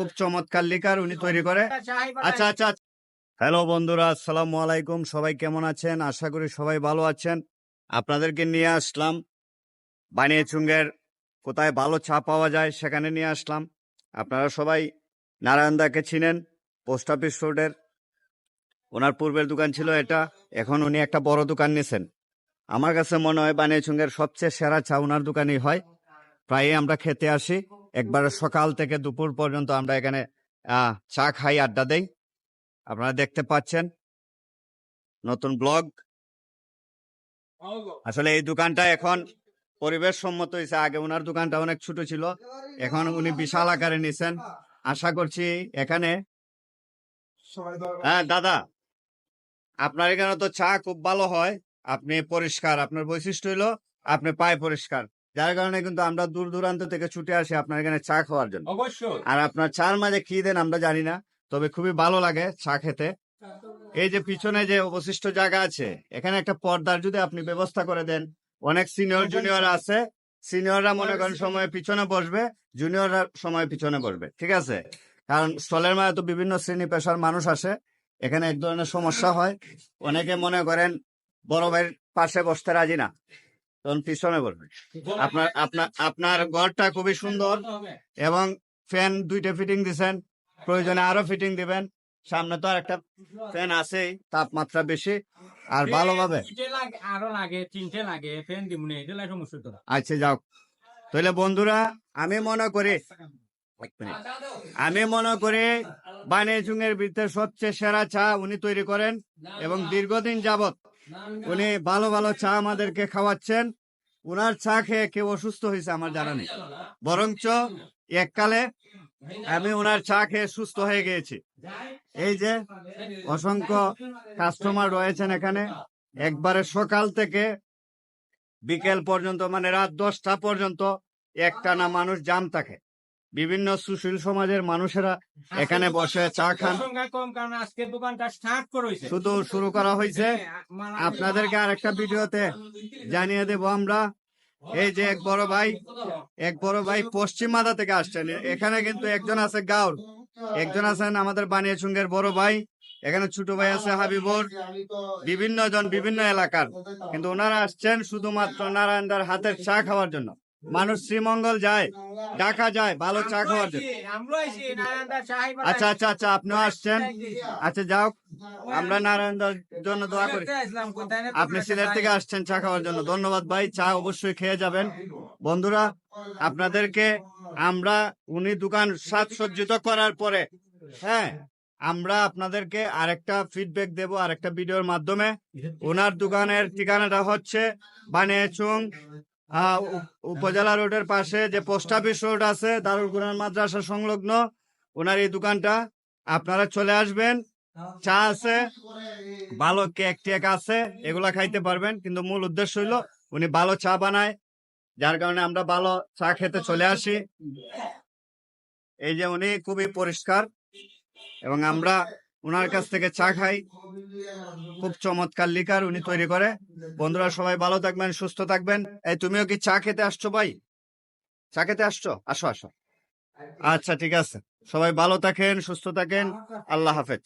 খুব চমৎকার লিকার উনি তৈরি করে। আচ্ছা আচ্ছা হ্যালো বন্ধুরা আসসালামু আলাইকুম সবাই কেমন আছেন? আশা করি সবাই ভালো আছেন। আপনাদেরকে নিয়ে আসলাম বানিয়াচুঙ্গের কোথায় ভালো চা পাওয়া যায় সেখানে নিয়ে আসলাম। আপনারা সবাই নারায়ণদাকে চিনেন পোস্ট অফিস রোডের। ওনার পূর্বের দোকান ছিল এটা এখন উনি একটা বড় দোকান নিয়েছেন আমার কাছে মনে হয় বানিয়াচুঙ্গের সবচেয়ে সেরা চা ওনার দোকানেই হয়। প্রায়ই আমরা খেতে আসি। একবার সকাল থেকে দুপুর পর্যন্ত আমরা এখানে আহ, চা খাই আড্ডা দেই। আপনারা দেখতে পাচ্ছেন। নতুন ব্লগ। আসলে এই দোকানটা এখন পরিবেশ সম্মত হয়েছে। আগে ওনার দোকানটা অনেক ছোট ছিল। এখন উনি বিশাল আকারে নিছেন। আশা করছি এখানে হ্যাঁ দাদা আপনার এখানে তো চা খুব ভালো হয়। আপনি পরিষ্কার আপনার বৈশিষ্ট্য হলো আপনি পায়ে পরিষ্কার। যার কারণে কিন্তু আমরা দূর দূরান্ত থেকে ছুটে আসি আপনার এখানে চা খাওয়ার জন্য। অবশ্যই। আর আপনার চার মাঝে কি দেন আমরা জানি না তবে খুবই ভালো লাগে চা খেতে। এই যে পিছনে যে অবশিষ্ট জায়গা আছে এখানে একটা পর্দার যদি আপনি ব্যবস্থা করে দেন অনেক সিনিয়র জুনিয়র আছে সিনিয়ররা মনে করেন সময় পিছনে বসবে জুনিয়ররা সময় পিছনে বসবে ঠিক আছে? কারণ স্টলের মাঝে তো বিভিন্ন শ্রেণি পেশার মানুষ আসে এখানে এক ধরনের সমস্যা হয়। অনেকে মনে করেন বড় ভাইয়ের পাশে বসতে রাজি না। তখন পিছনে বসবে আপনার আপনার আপনার ঘরটা খুবই সুন্দর এবং ফ্যান দুইটা ফিটিং দিছেন। প্রয়োজনে আরও ফিটিং দিবেন। সামনে তো আর একটা ফ্যান আছেই তাপমাত্রা বেশি। আর ভালোভাবে। আরও লাগে তিনটে লাগে ফ্যান দিমুনে এটা লাগে সমস্যা তো। আচ্ছা যাও। তাহলে বন্ধুরা আমি মনে করি আমি মনে করি বানিয়াচুঙ্গের ভিতরে সবচেয়ে সেরা চা উনি তৈরি করেন এবং দীর্ঘদিন যাবত উনি ভালো ভালো চা আমাদেরকে খাওয়াচ্ছেন। উনার চা খেয়ে কেউ অসুস্থ হয়েছে আমার জানা নেই। বরঞ্চ এককালে আমি ওনার চা খেয়ে সুস্থ হয়ে গিয়েছি। এই যে অসংখ্য কাস্টমার রয়েছেন এখানে। একবারে সকাল থেকে বিকেল পর্যন্ত মানে রাত দশটা পর্যন্ত একটানা মানুষ জাম থাকে। বিভিন্ন সুশীল সমাজের মানুষেরা এখানে বসে চা খান। শুধু শুরু করা হয়েছে। আপনাদেরকে আর একটা ভিডিওতে জানিয়ে দেব আমরা। এই যে এক বড় ভাই এক বড় ভাই পশ্চিম মাথা থেকে আসছেন। এখানে কিন্তু একজন আছে গাউর একজন আছেন আমাদের বানিয়াচুঙ্গের বড় ভাই। এখানে ছোট ভাই আছে হাবিবুর। বিভিন্ন জন বিভিন্ন এলাকার। কিন্তু ওনারা আসছেন শুধুমাত্র নারায়ণদার হাতের চা খাওয়ার জন্য। মানুষ শ্রীমঙ্গল যায়, ঢাকা যায়, ভালো চা খাওয়ার জন্য। আচ্ছা আচ্ছা আচ্ছা আপনিও আসছেন। আচ্ছা যাও, আমরা নারায়ণদার জন্য দোয়া করি। আপনি সিলেট থেকে আসছেন চা খাওয়ার জন্য। ধন্যবাদ ভাই, চা অবশ্যই খেয়ে যাবেন। বন্ধুরা, আপনাদেরকে আমরা, উনি দোকান সাজসজ্জিত করার পরে হ্যাঁ আমরা আপনাদেরকে আরেকটা ফিডব্যাক দেব, আরেকটা ভিডিওর মাধ্যমে। ওনার দোকানের ঠিকানাটা হচ্ছে উপ- উপজেলা রোডের পাশে যে পোস্ট অফিস রোড আছে দারুল কুরআন মাদ্রাসা সংলগ্ন ওনার এই দোকানটা আপনারা চলে আসবেন। চা আছে ভালো কেক টেক আছে এগুলা খাইতে পারবেন কিন্তু মূল উদ্দেশ্য হইল উনি ভালো চা বানায় যার কারণে আমরা ভালো চা খেতে চলে আসি। এই যে উনি খুবই পরিষ্কার এবং আমরা ওনার কাছ থেকে চা খাই। খুব চমৎকার লিকার উনি তৈরি করে। বন্ধুরা, সবাই ভালো থাকবেন, সুস্থ থাকবেন। এই, তুমিও কি চা খেতে আসছো ভাই? চা খেতে আসছো? আসো আসো। আচ্ছা ঠিক আছে। সবাই ভালো থাকেন, সুস্থ থাকেন। আল্লাহ হাফেজ।